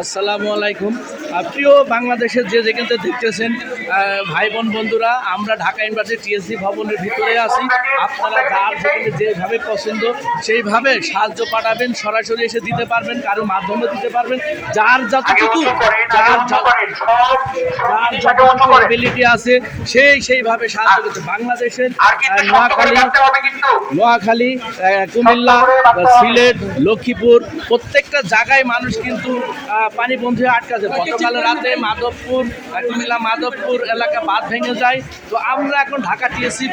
আসসালামু আলাইকুম। প্রিয় বাংলাদেশের যে যেখান দেখতেছেন ভাই বোন বন্ধুরা আমরা ঢাকা ইউনিভার্সিটি টিএসসি ভবনের ভিতরে আছি। আপনারা যার যেখানে যেভাবে পছন্দ সেইভাবে সাহায্য পাঠাবেন সরাসরি এসে দিতে পারবেন কারও মাধ্যমে দিতে পারবেন। যার যতটুকু যার যার যতটুকু এবিলিটি আছে সেই সেইভাবে সাহায্য করছে বাংলাদেশের নোয়াখালী নোয়াখালী কুমিল্লা সিলেট লক্ষ্মীপুর প্রত্যেকটা জায়গায় মানুষ কিন্তু আহ, পানি বন্ধ হয়ে আটকাছে গতকাল রাতে মাধবপুর, কুমিল্লা মাধবপুর এলাকা বাঁধ ভেঙে যায়। তো আমরা এখন ঢাকা টিএসসি,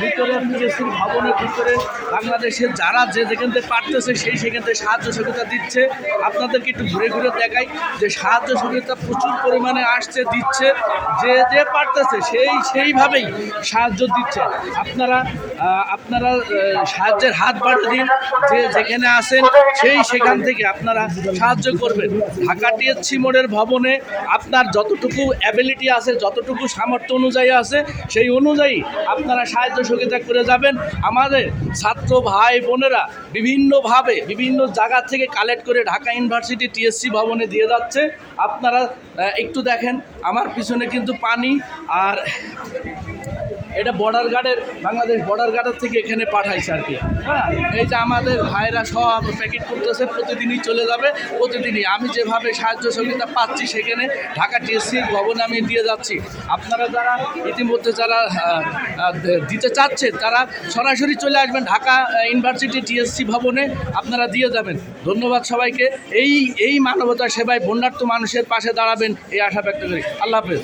ভিতরে টিএসসির ভবনের ভিতরে বাংলাদেশের যারা যে যেখান থেকে পারতেছে সেই সেখান থেকে সাহায্য সহযোগিতা দিচ্ছে। আপনাদেরকে একটু ঘুরে ঘুরে দেখাই যে সাহায্য সহযোগিতা প্রচুর পরিমাণে আসছে, দিচ্ছে। যে যে পারতেছে সেই সেইভাবেই সাহায্য দিচ্ছে। আপনারা আপনারা সাহায্যের হাত বাড়িয়ে দিন। যে যেখানে আছেন সেই সেখান থেকে আপনারা সাহায্য করবেন। ঢাকা টিএসসি মোড়ের ভবনে আপনার যতটুকু অ্যাবিলিটি আছে, যতটুকু সামর্থ্য অনুযায়ী আছে, সেই অনুযায়ী আপনারা সাহায্য সহযোগিতা করে যাবেন। আমাদের ছাত্র ভাই বোনেরা বিভিন্নভাবে বিভিন্ন জায়গা থেকে কালেক্ট করে ঢাকা ইউনিভার্সিটি টিএসসি ভবনে দিয়ে যাচ্ছে। আপনারা একটু দেখেন, আমার পিছনে কিন্তু পানি আর এটা বর্ডার গার্ডের বাংলাদেশ বর্ডার গার্ডের থেকে এখানে পাঠাইছে আর কি। হ্যাঁ এই যে আমাদের ভাইরা সব প্যাকেট করতেছে প্রতিদিনই চলে যাবে, প্রতিদিনই। আমি যেভাবে সাহায্য সহযোগিতা পাচ্ছি সেখানে ঢাকা টিএসসি ভবনে আমি দিয়ে যাচ্ছি। আপনারা যারা ইতিমধ্যে যারা দিতে চাচ্ছেন, তারা সরাসরি চলে আসবেন ঢাকা ইউনিভার্সিটি টিএসসি ভবনে, আপনারা দিয়ে যাবেন। ধন্যবাদ সবাইকে। এই এই মানবতা সেবায় বন্যার্থ মানুষের পাশে দাঁড়াবেন, এই আশা ব্যক্ত করি। আল্লাহ হাফেজ।